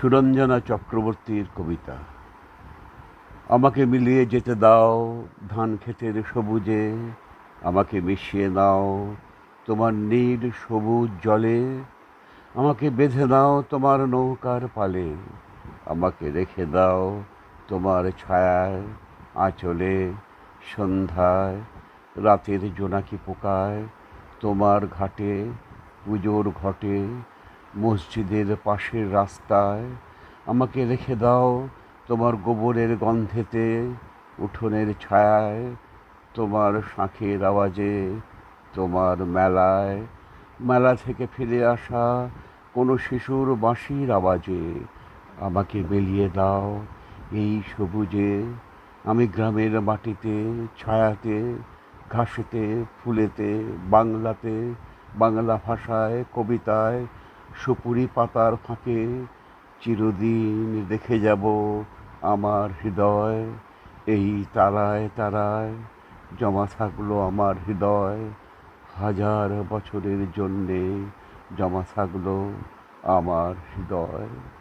সুরঞ্জনা চক্রবর্তীর কবিতা। আমাকে মিলিয়ে যেতে দাও ধান ক্ষেতের সবুজে, আমাকে মিশিয়ে নাও তোমার নীল সবুজ জলে, আমাকে বেঁধে দাও তোমার নৌকার পালে, আমাকে রেখে দাও তোমার ছায়ায় আঁচলে, সন্ধ্যায় রাতের জোনাকি পোকায়, তোমার ঘাটে পুজোর ঘটে মসজিদের পাশের রাস্তায়। আমাকে রেখে দাও তোমার গোবরের গন্ধেতে, উঠোনের ছায়ায়, তোমার শাঁখের আওয়াজে, তোমার মেলায়। মেলা থেকে ফিরে আসা কোনো শিশুর বাঁশির আওয়াজে আমাকে বেলিয়ে দাও এই সবুজে। আমি গ্রামের মাটিতে, ছায়াতে, ঘাসেতে, ফুলেতে, বাংলাতে, বাংলা ভাষায়, কবিতায় সুপুরি পাতার ফাঁকে চিরদিন দেখে যাব আমার হৃদয়। এই তারায় তারায় জমা থাকল আমার হৃদয়। হাজার বছরের জন্যে জমা থাকল আমার হৃদয়।